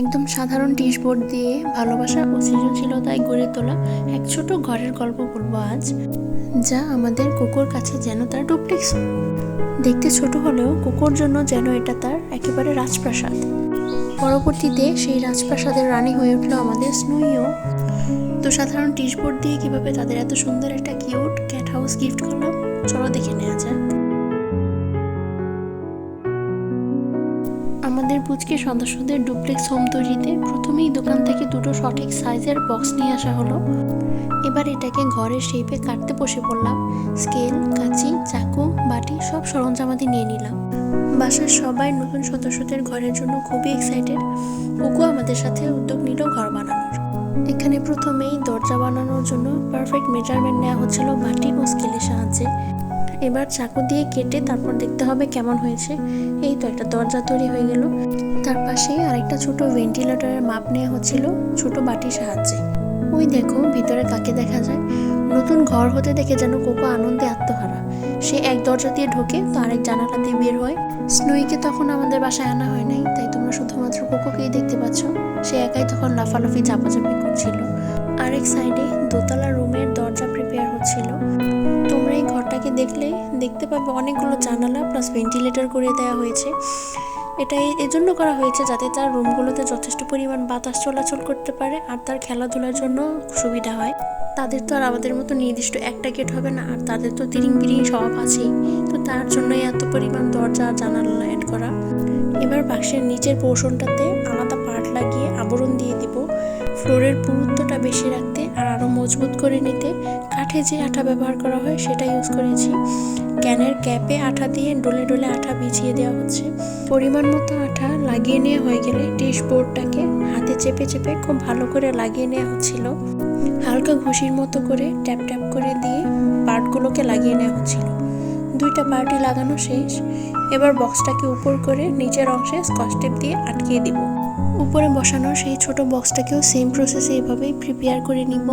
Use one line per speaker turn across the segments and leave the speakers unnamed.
একদম সাধারণ ডিশবোর্ড দিয়ে ভালোবাসা ও সৃজনশীলতায় গড়ে তোলা এক ছোট ঘরের গল্প বলব আজ, যা আমাদের কুকুর কাছে যেন তার ডুপ্লেক্স দেখতে ছোট হলেও কুকুর জন্য যেন এটা তার একেবারে রাজপ্রাসাদ। পরবর্তীতে সেই রাজপ্রাসাদের রানী হয়ে উঠল আমাদের স্নুইও তো সাধারণ ডিশবোর্ড দিয়ে কীভাবে তাদের এত সুন্দর একটা কিউট ক্যাট হাউস গিফট করলাম, চলো দেখে নেওয়া যাক। আমাদের সদস্যদের ডুপ্লেক্স হোম তৈরিতে প্রথমেই দোকান থেকে দুটো সঠিক সাইজের বক্স নিয়ে আসা হলো। এবার এটাকে ঘরের শেপে কাটতে বসে পড়লাম। স্কেল কাঁচি, চাকু, বাটি সব সরঞ্জামাদি নিয়ে নিলাম। বাসার সবাই নতুন সদস্যদের ঘরের জন্য খুবই এক্সাইটেড ওকু আমাদের সাথে উদ্যোগ নিল ঘর বানানোর। এখানে প্রথমেই দরজা বানানোর জন্য পারফেক্ট মেজারমেন্ট নেওয়া হচ্ছিল বাটি ও স্কেলের সাহায্যে। এবার চাকু দিয়ে কেটে তারপর দেখতে হবে কেমন হয়েছে। এই তো একটা দরজা তৈরি হয়ে গেল। তার পাশেই আরেকটা ছোট ভেন্টিলেটরের মাপ নেওয়া হচ্ছিল ছোট বাটির সাহায্যে। ওই দেখো, ভিতরে কাকে দেখা যায়? নতুন ঘর হতে দেখে যেন কোকো আনন্দে আত্মহারা। সে এক দরজা দিয়ে ঢোকে, তো আরেক জানালা দিয়ে বের হয়। স্নোইকে তখন আমাদের বাসায় আনা হয় নাই, তাই তোমরা শুধুমাত্র কোকোকেই দেখতে পাচ্ছ। সে একাই তখন লাফালাফি, চাপাচাপি করছিল। আরেক সাইডে দোতলা রুমের দেখলে দেখতে পাবে অনেকগুলো জানালা প্লাস ভেন্টিলেটর করে দেওয়া হয়েছে। এটা এজন্য করা হয়েছে যাতে তার রুমগুলোতে যথেষ্ট পরিমাণ বাতাস চলাচল করতে পারে আর তার খেলাধুলার জন্য সুবিধা হয়। তাদের তো আর আমাদের মতো নির্দিষ্ট একটা গেট হবে না আর তাদের তো তিরিং বিরিং সব আছেই। তো তার জন্যই এত পরিমাণ দরজা জানালা অ্যাড করা। এবার বাক্সের নিচের পোর্শনটাতে আলাদা পার্ট লাগিয়ে আবরণ দিয়ে দিব। ফ্লোরের পুরুত্বটা বেশি রাখতে আর আরও মজবুত করে নিতে কাঠে যে আঠা ব্যবহার করা হয় সেটা ইউজ করেছি। ক্যানের ক্যাপে আঠা দিয়ে ডলে ডলে আঠা বিছিয়ে দেওয়া হচ্ছে। পরিমাণ মতো আঠা লাগিয়ে নেওয়া হয়ে গেলে ডিশবোর্ডটাকে হাতে চেপে চেপে খুব ভালো করে লাগিয়ে নেওয়া হচ্ছিল। হালকা ঘুষির মতো করে ট্যাপ ট্যাপ করে দিয়ে পার্টগুলোকে লাগিয়ে নেওয়া হচ্ছিল। দুইটা পার্টি লাগানো শেষ। এবার বক্সটাকে উপর করে নিচের অংশে স্কচ টেপ দিয়ে আটকিয়ে দিব। উপরে বসানো সেই ছোট বক্সটাকেও সেম প্রসেসে এভাবেই প্রিপেয়ার করে নিব।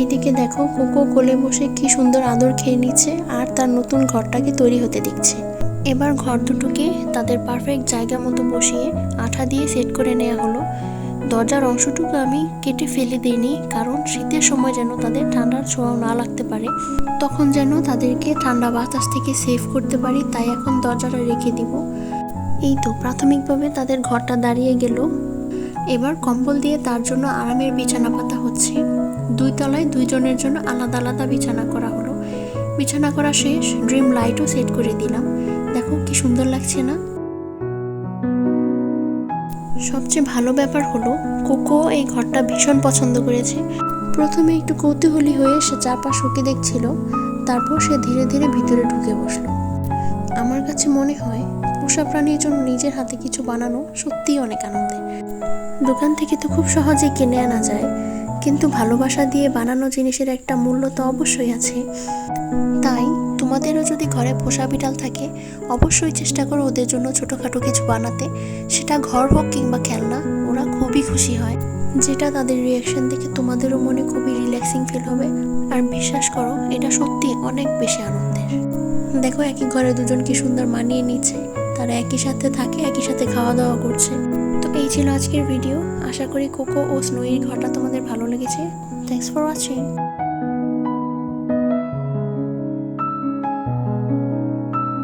এইদিকে দেখো কোকো কোলে বসে কি সুন্দর আদর খেয়ে নিচ্ছে আর তার নতুন ঘরটাকে তৈরি হতে দেখছে এবার ঘর দুটোকে তাদের পারফেক্ট জায়গা মতো বসিয়ে আঠা দিয়ে সেট করে নেওয়া হলো। দরজার অংশটুকু আমি কেটে ফেলে দিইনি, কারণ শীতের সময় যেন তাদের ঠান্ডার ছোঁয়াও না লাগতে পারে। তখন যেন তাদেরকে ঠান্ডা বাতাস থেকে সেভ করতে পারি, তাই এখন দরজাটা রেখে দিব। এই তো প্রাথমিকভাবে তাদের ঘরটা দাঁড়িয়ে গেল। এবার কম্বল দিয়ে তার জন্য আরামের বিছানা পাতা হচ্ছে। দুই তলায় দুইজনের জন্য আলাদা আলাদা বিছানা করা হলো। বিছানা করা শেষ, ড্রিম লাইটও সেট করে দিলাম। দেখো কি সুন্দর লাগছে না? সবচেয়ে ভালো ব্যাপার হলো, কোকো এই ঘরটা ভীষণ পছন্দ করেছে। প্রথমে একটু কৌতূহলী হয়ে সে চাপা শুকে দেখছিল, তারপর সে ধীরে ধীরে ভিতরে ঢুকে বসল। আমার কাছে মনে হয় পোষা প্রাণীর জন্য নিজের হাতে কিছু বানানো সত্যিই অনেক আনন্দের দোকান থেকে তো খুব সহজেই কিনে আনা যায়, কিন্তু ভালোবাসা দিয়ে বানানো জিনিসের একটা মূল্য তো অবশ্যই আছে। তাই তোমাদেরও যদি ঘরে পোষা বিড়াল থাকে, অবশ্যই চেষ্টা করো ওদের জন্য ছোটোখাটো কিছু বানাতে। সেটা ঘর হোক কিংবা খেলনা, ওরা খুবই খুশি হয়। যেটা তাদের রিয়াকশন দেখে তোমাদেরও মনে খুবই রিল্যাক্সিং ফিল হবে। আর বিশ্বাস করো, এটা সত্যি অনেক বেশি আনন্দের। দেখো একই ঘরে দুজনকে সুন্দর মানিয়ে নিচ্ছে। তারা একই সাথে থাকে, একই সাথে খাওয়া দাওয়া করছে। তো এই ছিল আজকের ভিডিও আশা করি কোকো ও স্নোয়ের ঘটা তোমাদের ভালো লেগেছে। Thanks for watching